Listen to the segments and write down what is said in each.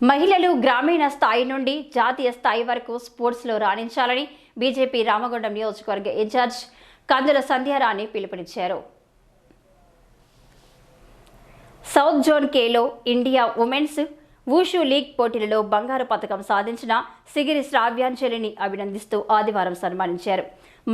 మహిళలు గ్రామీణ స్థాయి నుండి జాతీయ స్థాయి వరకు స్పోర్ట్స్లో రాణించాలని బీజేపీ రామగుండం నియోజకవర్గ ఇన్ఛార్జ్ కందుల సంధ్యారాణి పిలుపునిచ్చారు. South zone Khelo India women's wushu league పోటీలలో బంగారు పథకం సాధించిన సిగిరి శ్రావ్యాంజలిని అభినందిస్తూ ఆదివారం సన్మానించారు.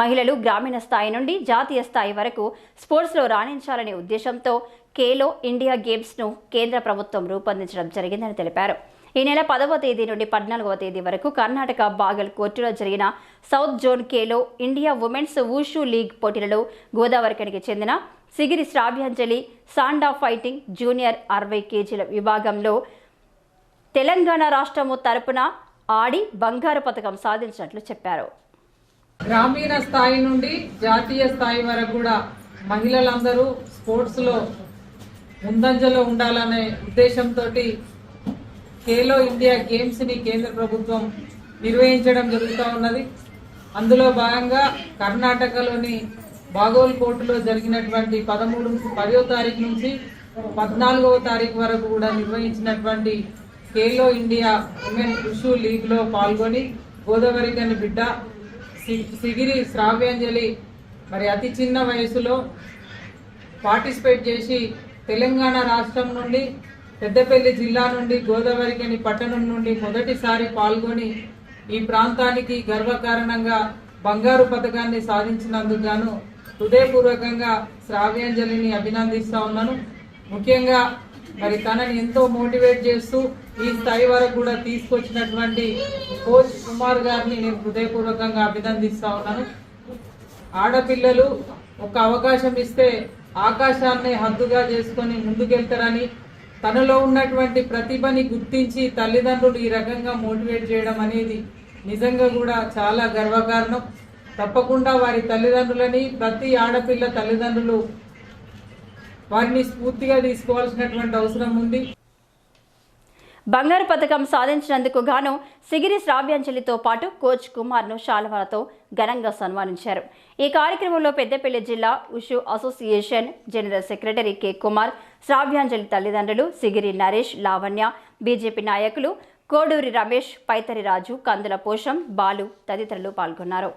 మహిళలు గ్రామీణ స్థాయి నుండి జాతీయ స్థాయి వరకు స్పోర్ట్స్లో రాణించాలనే ఉద్దేశంతో కేలో ఇండియా గేమ్స్ను కేంద్ర ప్రభుత్వం రూపొందించడం జరిగిందని తెలిపారు. ఈ నెల పదవ తేదీ నుండి పద్నాలుగవ తేదీ వరకు కర్ణాటక బాగల్ కోర్టులో జరిగిన south zone Khelo India women's wushu league పోటీలలో గోదావరికనికి చెందిన సిగిరి శ్రావ్యాంజలి సాండా ఫైటింగ్ జూనియర్ అరవై కేజీల విభాగంలో తెలంగాణ రాష్ట్రము తరపున ఆడి బంగారు పథకం సాధించినట్లు చెప్పారు. గ్రామీణ స్థాయి నుండి జాతీయ స్థాయి వరకు కూడా మహిళలందరూ స్పోర్ట్స్లో ముందంజలో ఉండాలనే ఉద్దేశంతో ఖేలో ఇండియా గేమ్స్ని కేంద్ర ప్రభుత్వం నిర్వహించడం జరుగుతూ ఉన్నది. అందులో భాగంగా కర్ణాటకలోని బాగోల్ జరిగినటువంటి పదమూడు పదో తారీఖు నుంచి పద్నాలుగవ తారీఖు వరకు కూడా నిర్వహించినటువంటి ఖేలో ఇండియా ఉమెన్ ఉషు లీగ్లో పాల్గొని గోదావరి గోదావరికని బిడ్డ సి- సిగిరి శ్రావ్యాంజలి మరి అతి చిన్న వయసులో పార్టిసిపేట్ చేసి తెలంగాణ రాష్ట్రం నుండి పెద్దపల్లి జిల్లా నుండి గోదావరికని పట్టణం నుండి మొదటిసారి పాల్గొని ఈ ప్రాంతానికి గర్వకారణంగా బంగారు పథకాన్ని సాధించినందుకు గాను హృదయపూర్వకంగా శ్రావ్యాంజలిని అభినందిస్తా ఉన్నాను. ముఖ్యంగా మరి తనని ఎంతో మోటివేట్ చేస్తూ ఈ స్థాయి వరకు కూడా తీసుకొచ్చినటువంటి కోచ్ కుమార్ గారిని నేను హృదయపూర్వకంగా అభినందిస్తా ఉన్నాను. ఆడపిల్లలు ఒక అవకాశం ఇస్తే ఆకాశాన్ని హద్దుగా చేసుకొని ముందుకెళ్తారని తనలో ఉన్నటువంటి ప్రతిభని గుర్తించి తల్లిదండ్రులు ఈ రకంగా మోటివేట్ చేయడం అనేది నిజంగా కూడా చాలా గర్వకారణం. తప్పకుండా వారి తల్లిదండ్రులని ప్రతి ఆడపిల్ల తల్లిదండ్రులు వారిని స్ఫూర్తిగా తీసుకోవాల్సినటువంటి అవసరం ఉంది. బంగారు పథకం సాధించినందుకు గాను సిగిరి శ్రావ్యాంజలితో పాటు కోచ్ కుమార్ను శాలువాలతో ఘనంగా సన్మానించారు. ఈ కార్యక్రమంలో పెద్దపల్లి జిల్లా wushu association general secretary K Kumar Sravyanjali తల్లిదండ్రులు సిగిరి నరేష్ లావణ్య బీజేపీ నాయకులు కోడూరి రమేష్ పైతరి రాజు కందుల పోషం బాలు తదితరులు పాల్గొన్నారు.